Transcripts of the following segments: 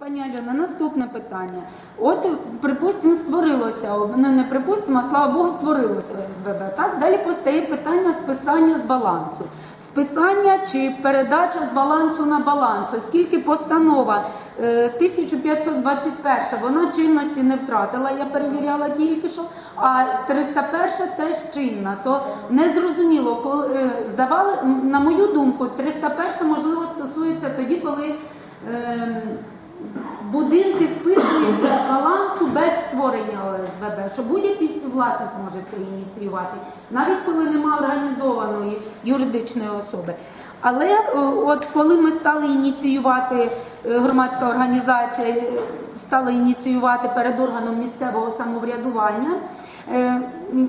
Пані Альона, наступне питання. От, припустимо, створилося, ну не припустимо, а слава Богу, створилося ОСББ. Так? Далі постає питання списання з балансу. Списання чи передача з балансу на баланс, оскільки постанова е, 1521, вона чинності не втратила, я перевіряла тільки що, а 301 теж чинна. То незрозуміло, коли е, здавали, на мою думку, 301 можливо стосується тоді, коли. е, Будинки списуються з балансу без створення ОСББ, що будь-який співвласник може це ініціювати, навіть коли немає організованої юридичної особи. Але е, от коли ми стали ініціювати, е, громадська організація е, стала ініціювати перед органом місцевого самоврядування,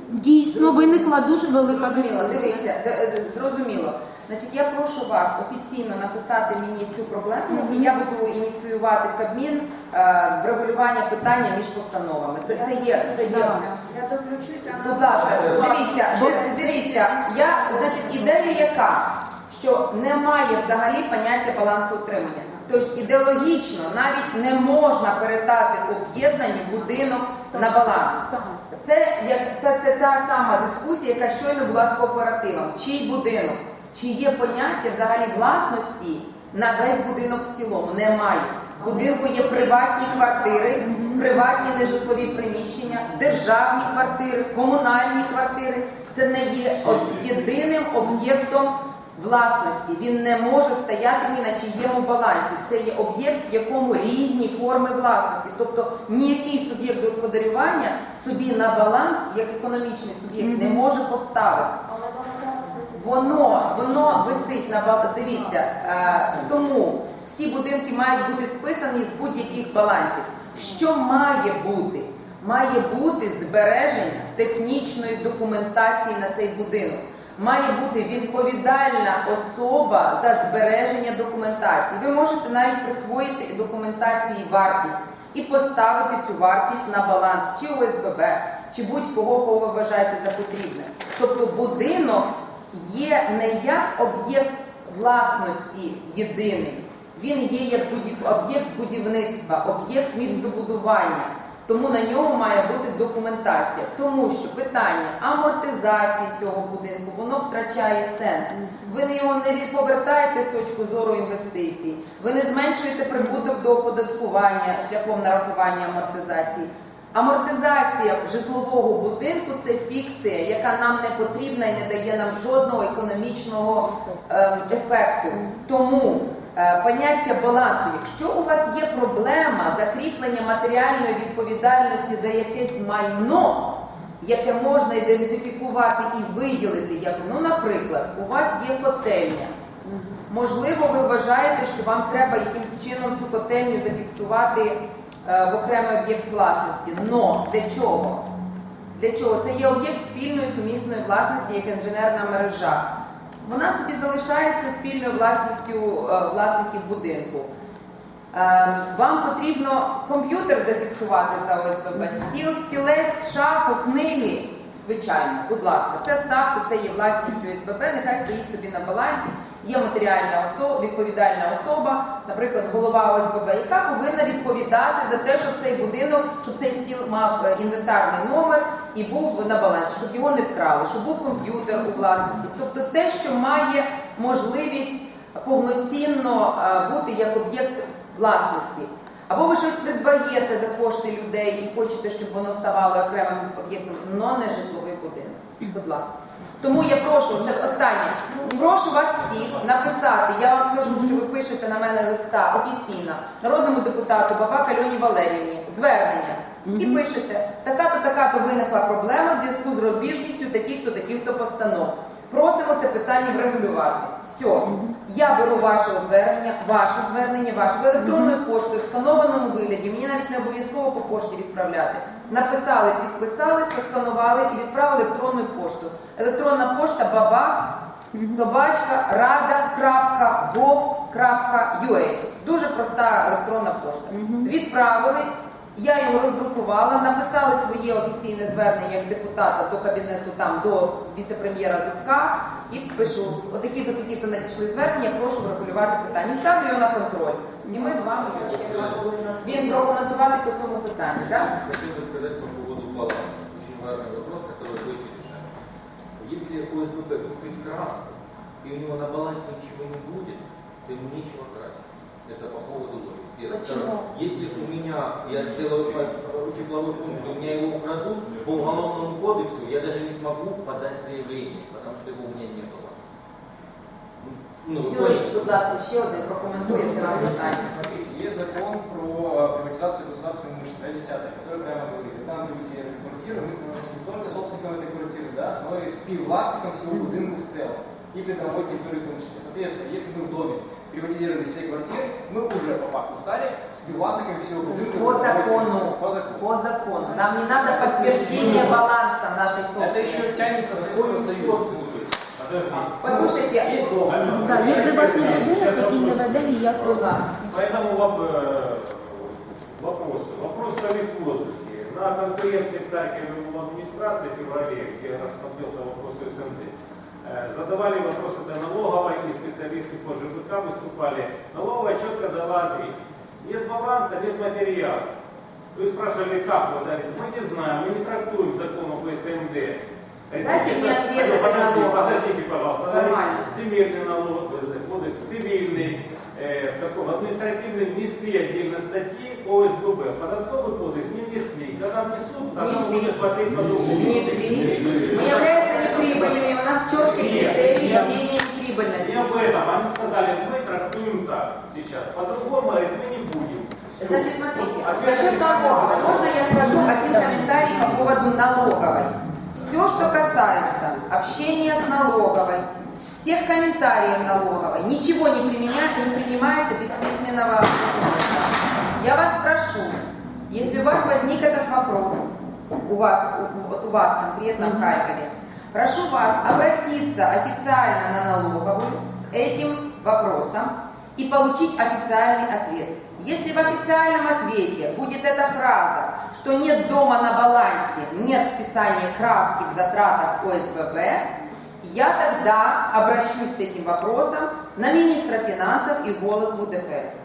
дійсно виникла дуже велика дискусія. зрозуміло. Значить, я прошу вас офіційно написати мені цю проблему, і я буду ініціювати Кабмін е, врегулювання питання між постановами. Це, це є, це є. Я доключуся на Будь ласка, дивіться, дивіться, я, значить, ідея яка? Що немає взагалі поняття балансу утримання. Тобто ідеологічно навіть не можна передати об'єднані будинок на баланс. Це, як, це, це та сама дискусія, яка щойно була з кооперативом. Чий будинок? Чи є поняття взагалі власності на весь будинок в цілому? Немає. В будинку є приватні квартири, приватні нежитлові приміщення, державні квартири, комунальні квартири. Це не є єдиним об'єктом власності. Він не може стояти ні на чиєму балансі. Це є об'єкт, в якому різні форми власності. Тобто ніякий суб'єкт господарювання собі на баланс, як економічний суб'єкт, не може поставити. Воно. Воно, висить на балансі. Дивіться, е, тому всі будинки мають бути списані з будь-яких балансів. Що має бути? Має бути збереження технічної документації на цей будинок. Має бути відповідальна особа за збереження документації. Ви можете навіть присвоїти документації вартість і поставити цю вартість на баланс чи ОСББ, чи будь-кого, кого ви вважаєте за потрібне. Тобто будинок є не як об'єкт власності єдиний, він є як об'єкт будівництва, об'єкт містобудування. Тому на нього має бути документація, тому що питання амортизації цього будинку воно втрачає сенс. Ви його не повертаєте з точки зору інвестицій, ви не зменшуєте прибуток до оподаткування шляхом нарахування амортизації. Амортизація житлового будинку це фікція, яка нам не потрібна і не дає нам жодного економічного ем, ефекту. Тому е, поняття балансу, якщо у вас є проблема закріплення матеріальної відповідальності за якесь майно, яке можна ідентифікувати і виділити, як ну, наприклад, у вас є котельня. Можливо, ви вважаєте, що вам треба якимось чином цю котельню зафіксувати в окремий об'єкт власності. Но для чого? Для чого? Це є об'єкт спільної сумісної власності, як інженерна мережа. Вона собі залишається спільною власністю е, власників будинку. Е, Вам потрібно комп'ютер зафіксувати за ОСББ, стіл, стілець, шафу, книги. Звичайно, будь ласка, це ставте, це є власністю ОСББ, нехай стоїть собі на балансі. Є матеріальна особа, відповідальна особа, наприклад, голова ОСББ, яка повинна відповідати за те, щоб цей будинок, щоб цей стіл мав е, інвентарний номер і був на балансі, щоб його не вкрали, щоб був комп'ютер у власності. Тобто те, що має можливість повноцінно е, бути як об'єкт власності. Або ви щось придбаєте за кошти людей і хочете, щоб воно ставало окремим об'єктом, но не житловий будинок. Будь ласка. Тому я прошу, це останнє. Прошу вас всіх написати. Я вам скажу, що ви пишете на мене листа офіційно народному депутату Бабак Альоні Валерівні звернення. І пишете, така-то така-то виникла проблема в зв'язку з розбіжністю таких-то таких-то постанов. Просимо це питання врегулювати. Все, я беру ваше звернення, ваше звернення, ваше в електронною поштою, в встановленому вигляді. Мені навіть не обов'язково по пошті відправляти. Написали, підписали, сканували і відправили електронною поштою. Електронна пошта бабак собачка rada.gov.ua. Дуже проста електронна пошта. Відправили. Я його роздрукувала, написали своє офіційне звернення як депутата до кабінету там до віце-прем'єра Зубка і пишу: отакі-то такі-то надійшли звернення, прошу врегулювати питання. І ставлю його на контроль. І ми з вами Яка повинна прокоментувати по цьому питанню, так? Хотел бы сказать по поводу баланса. Очень важный вопрос, который вы решаете. Если ОСББ купит краску, и у него на балансе ничего не будет, то ему нечего красить. Это по поводу логики. Первое. Почему? Второе. Если у меня, я сделаю по- тепловой пункт, и у меня его украдут, по уголовному кодексу я даже не смогу подать заявление, потому что его у меня не было. Ну, вы Юрій, поняли? будь ласка, ще один прокоментує це вам питання. Смотрите, есть закон про э, приватизацию государственного имущества, 10 который прямо говорит, когда мы приватизируем квартиру, мы становимся не только собственником этой квартиры, да, но и співвласником всего будинка в целом и придомовой территории в том числе. Соответственно, если мы в доме приватизировали все квартиры, мы уже по факту стали співвласниками всего будинка. По закону. По закону. По закону. Нам не надо подтверждение баланса нашей Это еще собственности. тянется с Советского Союза. Послушайте, Есть дом. Так, як дебатує людина, який не веде ніякого будь ласка. Поэтому воп- э, вопрос. Вопрос повис в воздухе. На конференции в Харькове в администрации в феврале, где рассмотрелся вопрос СНД, э, задавали вопросы до налоговой, и специалисты по ЖБК выступали. Налоговая четко дала ответ. Нет баланса, нет материала. Вы спрашивали, как? Вот говорит, мы не знаем, мы не трактуем закон об СМД. Дайте мне ответ Ну, этой Подождите, налоговой. подождите, пожалуйста. Говорит, Нормально. Земельный налог, э, кодекс, цивильный, Э, в таком административный внесли отдельно статьи ОСББ. Податковый кодекс не внесли. Когда внесут, тогда Внесли. будем смотреть по-другому. Внесли. Мы являемся неприбыльными, у нас четкие критерии Нет. ведения неприбыльности. об этом они сказали, мы трактуем так сейчас. По-другому, говорит, мы не будем. Всё. Значит, смотрите, Ответ насчет налоговой. Можно я скажу один комментарий по поводу налоговой? Все, что касается общения с налоговой, всех комментариев налоговой, ничего не, применя- не принимается без письменного документа. Я вас прошу, если у вас возник этот вопрос, у вас, вот у вас конкретно в Харькове, прошу вас обратиться официально на налоговую с этим вопросом и получить официальный ответ. Если в официальном ответе будет эта фраза, что нет дома на балансе, нет списания краски в затратах ОСББ, я тогда обращусь с этим вопросом на министра финансов и голос в УДФС.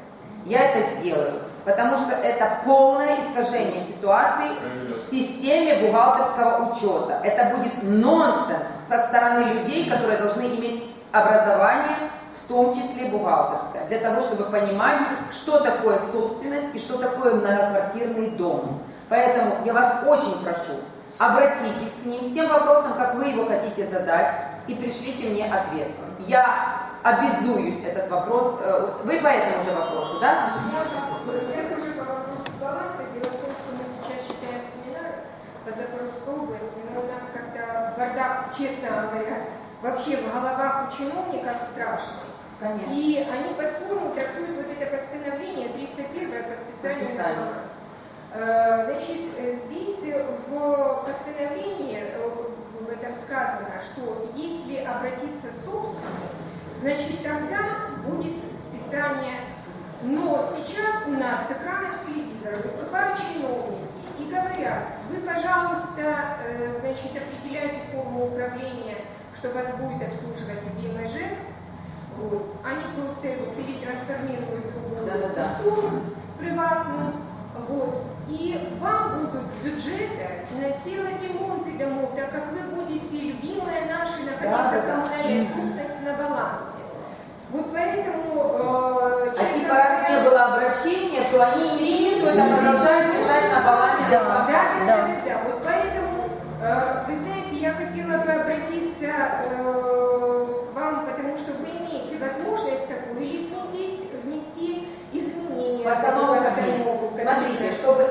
Я это сделаю, потому что это полное искажение ситуации в системе бухгалтерского учета. Это будет нонсенс со стороны людей, которые должны иметь образование, в том числе бухгалтерское, для того, чтобы понимать, что такое собственность и что такое многоквартирный дом. Поэтому я вас очень прошу, обратитесь к ним с тем вопросом, как вы его хотите задать, и пришлите мне ответ. Я обязуюсь этот вопрос. э, Вы по этому же вопросу, да? Это уже по вопросу баланса. Дело в том, что мы сейчас считаем семинар по Запорожской области, но у нас как-то бардак, честно говоря, вообще в головах у чиновников страшный. Конечно. И они по-своему трактуют вот это постановление 301 по списанию на баланс. Э, Значит, здесь в постановлении в этом сказано, что если обратиться собственник, значит тогда будет списание. Но сейчас у нас с экранов телевизора выступают чиновники и говорят, вы, пожалуйста, э, значит, определяйте форму управления, что вас будет обслуживать любимый ЖЭК, вот. Они просто его перетрансформируют в другую структуру приватную. Вот. Будут с бюджета финансировать ремонты домов, так как вы будете, любимые наши, находиться Да-да-да. в коммунальной собственности на балансе. Вот поэтому, э, А типа раз не было обращения, то они не несут, это продолжают держать на балансе. Да. Да, да, да, Да. да, да. Вот поэтому, э, вы знаете, я хотела бы обратиться э, к вам, потому что вы имеете возможность такую или внесить, внести изменения в Постановка. Смотрите, чтобы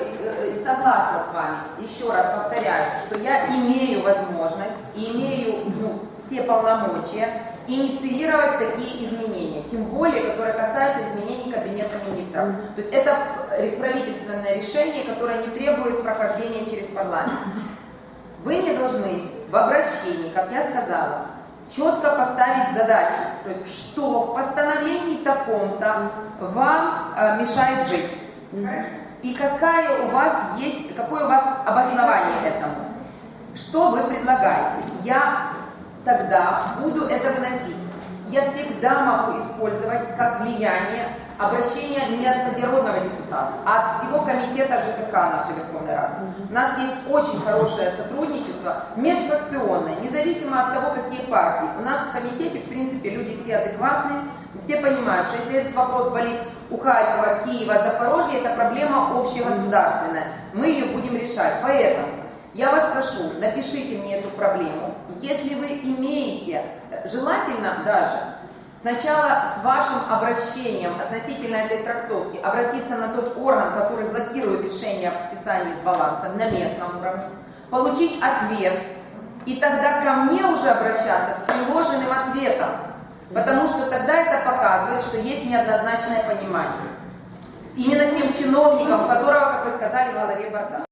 согласна с вами, еще раз повторяю, что я имею возможность и имею ну, все полномочия инициировать такие изменения, тем более, которые касаются изменений Кабинета министров. То есть это правительственное решение, которое не требует прохождения через парламент. Вы не должны в обращении, как я сказала, четко поставить задачу, то есть что в постановлении таком-то вам э, мешает жить. И какая у вас есть, какое у вас обоснование этому? Что вы предлагаете? Я тогда буду это выносить. Я всегда могу использовать как влияние обращение не от народного депутата, а от всего комитета ЖКХ нашей Верховной Рады. У нас есть очень хорошее сотрудничество, межфракционное, независимо от того, какие партии. У нас в комитете, в принципе, люди все адекватные, все понимают, что если этот вопрос болит у Харькова, Киева, Запорожья, это проблема общегосударственная. Мы ее будем решать. Поэтому я вас прошу, напишите мне эту проблему. Если вы имеете, э, желательно даже, сначала с вашим обращением относительно этой трактовки обратиться на тот орган, который блокирует решение об списании с баланса на местном уровне, получить ответ, и тогда ко мне уже обращаться с приложенным ответом. Потому что тогда это показывает, что есть неоднозначное понимание. Именно тем чиновникам, у которого, как вы сказали, в голове бардак.